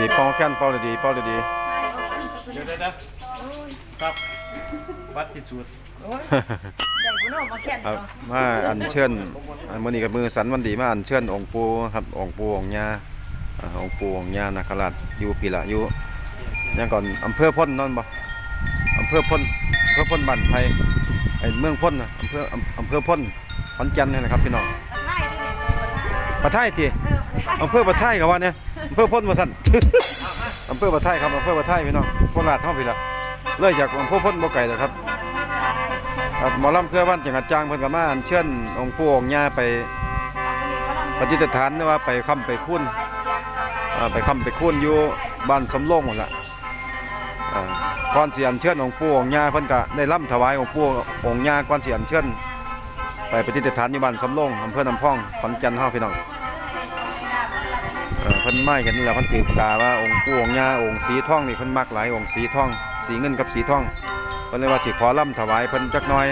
ดีๆเป่าแค้นเป่าดีๆเป่าดีเดี๋ยวเดี๋ยวเดี๋ยวครับวัดที่สุดๆได้บุญเอามาแข่นครับเนาะมาอัญเชิญอันมื้อนี้กับมือสันวันดีมาอัญเชิญองค์ปู่ครับองค์ปู่องค์ย่าอ่าองค์ปู่องค์ย่านาคราชอยู่ปีละอยู่หยังก่อนอำเภอพ้นนั่นบ่อำเภอพ้นอำเภอพ้นบ้านไผไอ้เมืองพ้นน่ะอำเภออำอำเภอพ้นขอนแก่นนี่นะครับพี่น้องตะไคร้นี่เนี่ยปะไทยติเอออำเภอปะไทยก็ว่าเนี่ย อำเภอพ้นว่าซั่นอำเภอปะไทยครับอำเภอปะไทยพี่น้องโคราชเฮาพี่ละเลยจากอำเภอพ้นบ่ไกลหรอกครับครับหมอลำเครือบ้านจังหวัดจางเพิ่นก็มาอัญเชิญองค์ปู่องค์ย่าไปปฏิสถานหรือว่าไปค้ำไปคุ้นไปค้ำไปคุ้นอยู่บ้านสำโรงหมดละอ่าก่อนสิอัญเชิญองค์ปู่องค์ย่าเพิ่นก็ได้ร่ำถวายองค์ปู่องค์ย่าก่อนสิอัญเชิญไปปฏิสถานอยู่บ้านสำโรงอำเภอน้ำพองขอนแก่นเฮาพี่น้อง เพิ่นมาเห็นแล้วเพิ่นถือกาว่าองค์ปู่องค์ย่าองค์สีทองนี่เพิ่นมักหลายองค์สีทอง สีเงินกับสีทองเพิ่นเลยว่าสิขอล่ำถวายเพิ่นจักหน่อย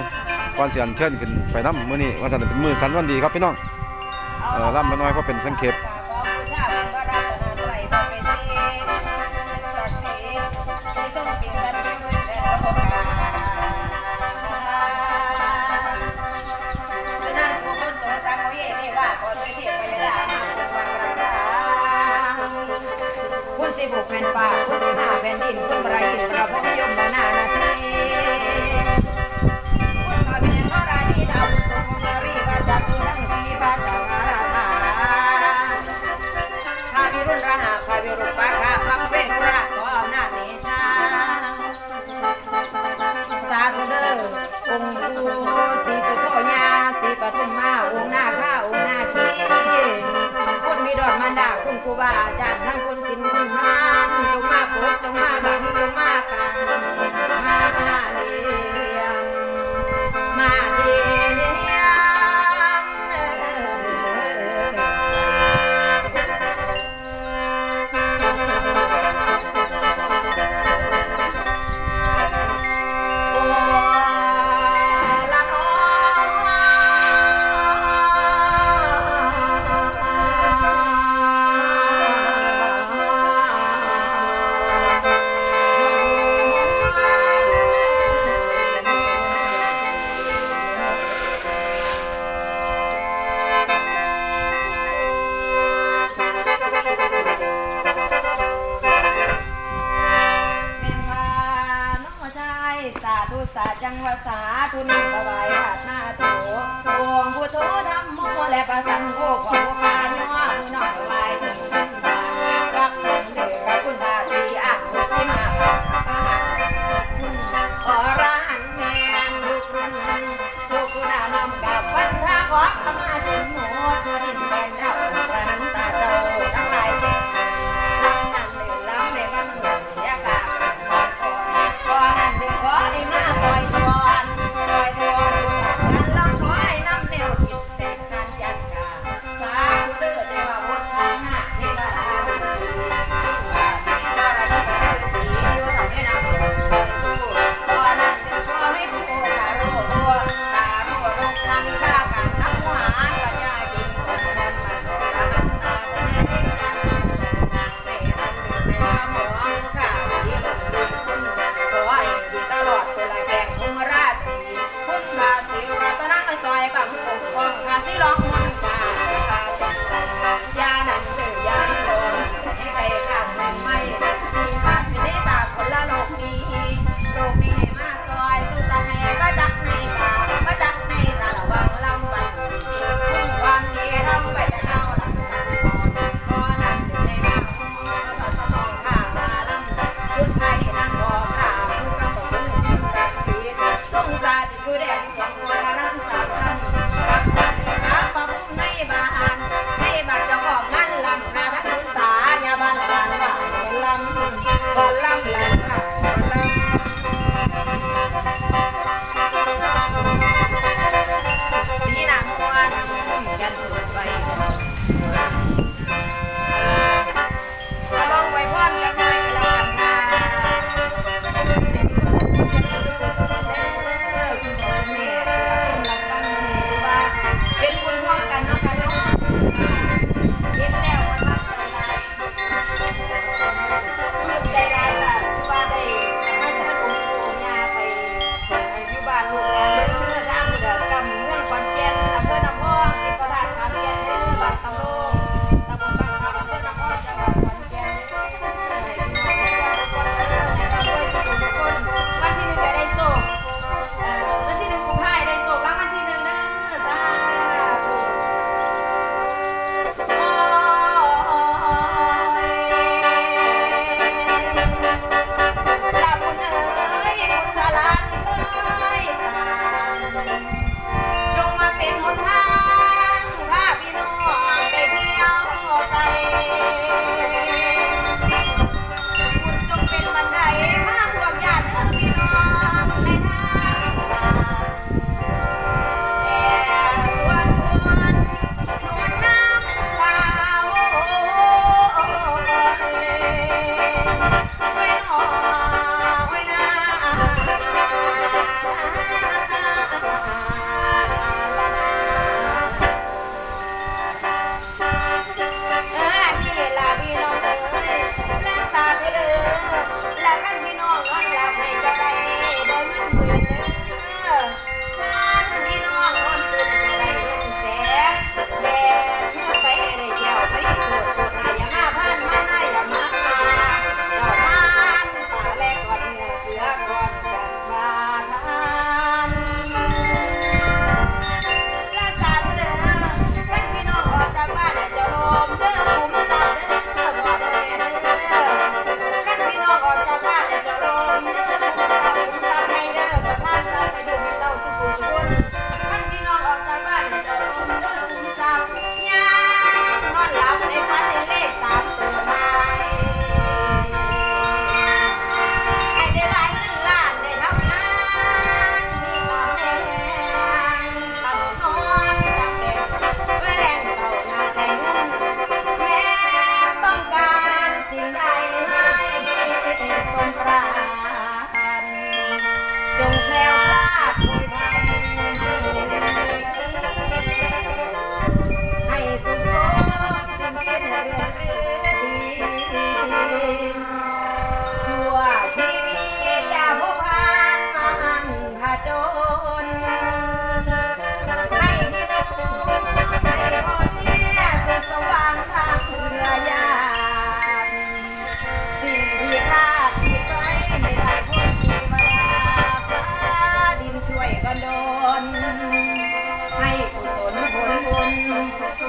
ก่อนสิอัญเชิญขึ้นไปน้ำมื้อนี้ว่าท่านเป็นมือสันวันดีครับพี่น้องเอ่อล่ำมาน้อยเพราะเป็นสังเขป แผ่นฟ้าผู้สิมาแผ่นดินผู้ไรพระพุทธยมนานานาทีผู้ขอแม่พระราณีดาวสุขมรีบาจตุรังสีบาจังอาราธาข้าวิรุณระหะข้าวิรุณปาคาพักเวรุระขออำนาจเดชาสาธุเด้อองค์ปู่ศรีสุโธญาศรีปทุมมาองค์นาข้าองค์นาคีคุณมีดอนมารดาคุณครูบาอาจารย์ทั้ง องค์พุทธธรมโมและประสังโฆขอพาย่อมือน้องถวายถึงบารักถึงเดือคุณภาษีอักขุสิมาขอร้านแมนทุกรุ่นทุกคุณานำกับพันธะขอขมาถึงหมดตัวดิน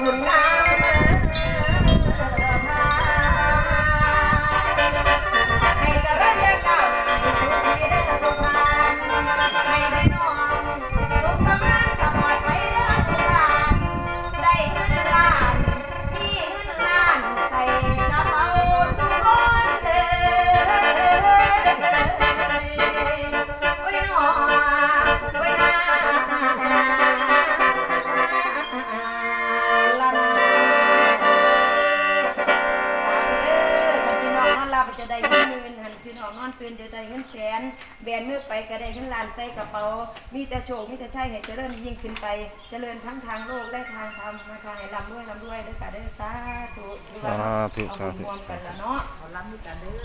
tonight. จะได้เงินหมื่นหันคืนหองนอนคืนจะได้เงินแสนแบนเมื่อไปก็ได้เงินล้านใส่กระเป๋า มีแต่โชคมีแต่ใช่เหตจะเจริญยิ่งขึ้นไป เจริญทั้งทางโลกได้ทางธรรมนะคะให้ร่ำรวยลำด้วยด้วยกันได้สาธุที่ว่าเอาบุญรวมกันละเนาะเอล้ำด้วยกันเด้อ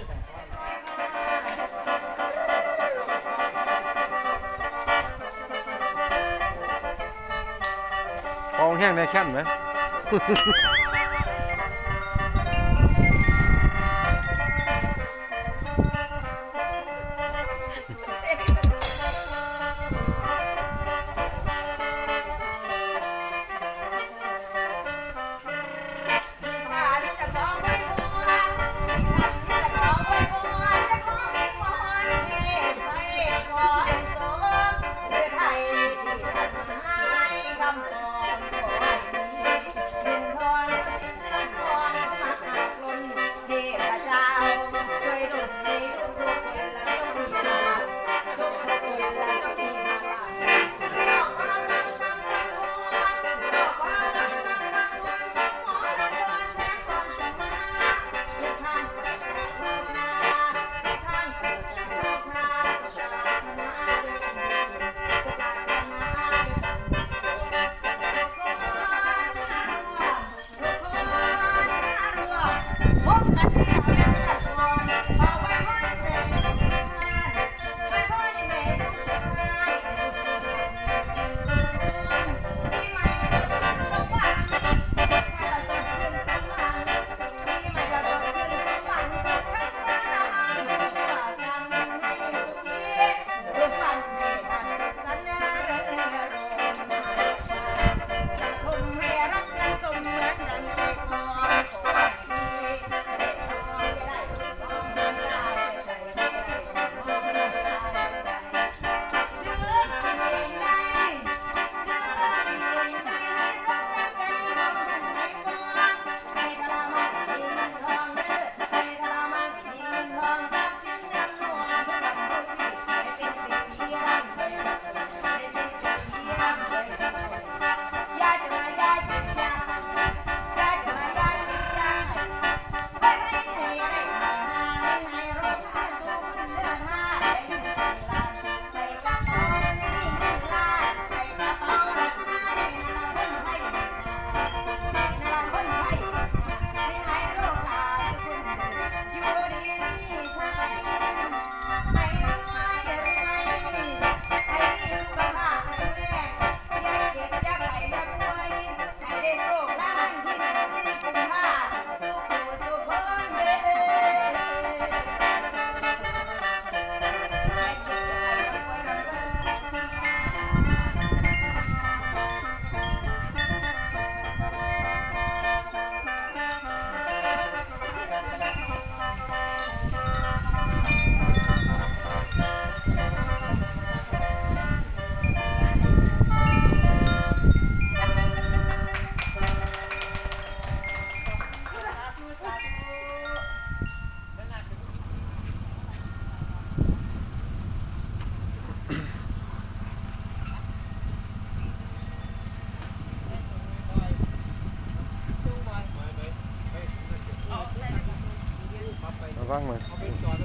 ปองแห้งในแค่นไหม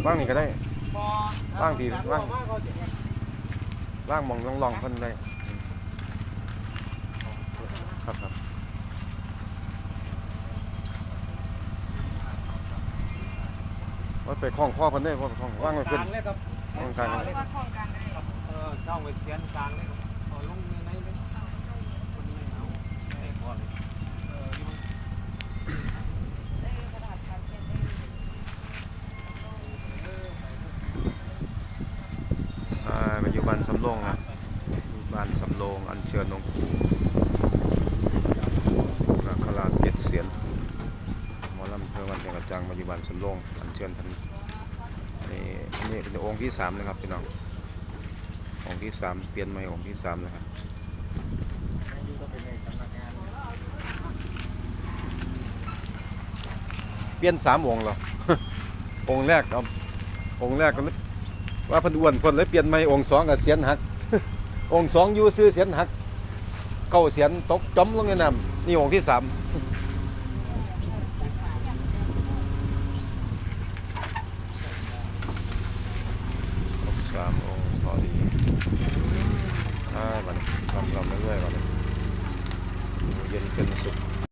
ว่างนี่ก็ได้ ว่างผีว่างว่างมองลองลองๆเพิ่นได้ครับครับว่าไปคล้องพ่อเพิ่นได้พ่อไปคล้องว่างไว้กเพิ่นลางเลยครับคล้องกลางเลยครับเออช่องไปเสียนกลางเลยครับ บ้านสำโรงนะบ้านสำโรงอัญเชิญหลวงปู่นาคราเจ็ดเสียนหมอลำเพื่อวันแห่งกระจังมาอยู่บ้านสำโรงอัญเชิญท่านนี่นี่เป็นองค์ที่สามนะครับพี่น้ององค์ที่สามเปลี่ยนใหม่องค์ที่สามนะครับเปลี่ยนสามองค์เหรอองค์แรกเอาองค์แรกก็ ว่าพันอ้วนพันเลยเปลี่ยนใหม่องสองกับเสียนหัก องสองอยู่ซื้อเสียนหัก เก้าเสียนตกจมลงในน้ำนี่องค์ที่สาม